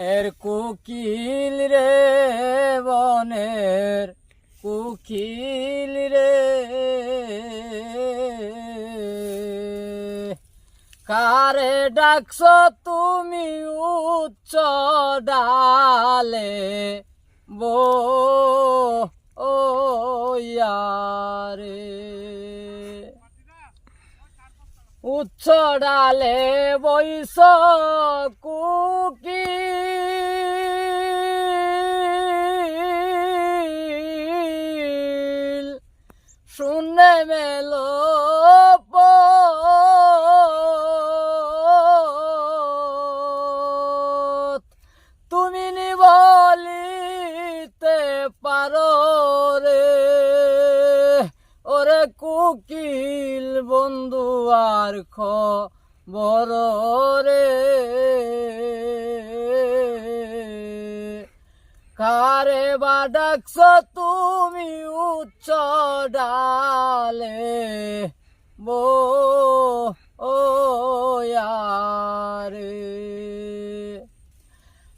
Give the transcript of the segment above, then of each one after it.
এর কুকিল রে বনের কুকিল রে। কারে ডাকছ তুমি উচ্চ ডালে? বো ও ইয়ারে। উচ্চ বৈশ কুকি শুনে মেলো বন্ধু আর খ বড় রে। কারে বা ডাকছ তুমি উচ্চ ডালে? বো, ও, ইয়ারে।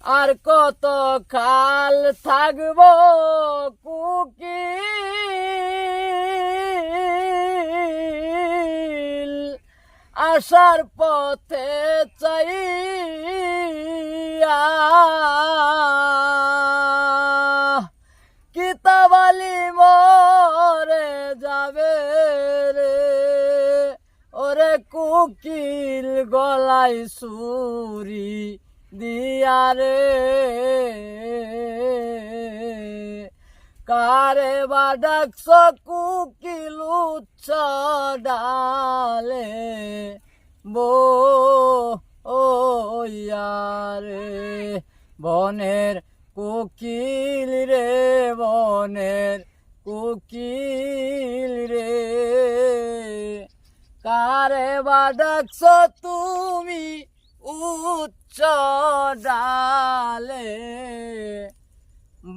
আর কত কাল থাকব কুকিল আসার পথে চাইয়া। কিতাবালি মরে যাবে রে। ওরে কুকিল গলাই সুরি দিয়া রে। কারে বা ডাকছ কুকিল ডালে। বো ও ইয়ারে বনের কোকিল রে, বনের কোকিল রে। কারে বা ডাকছ তুমি উচ্চ ডালে?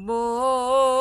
বো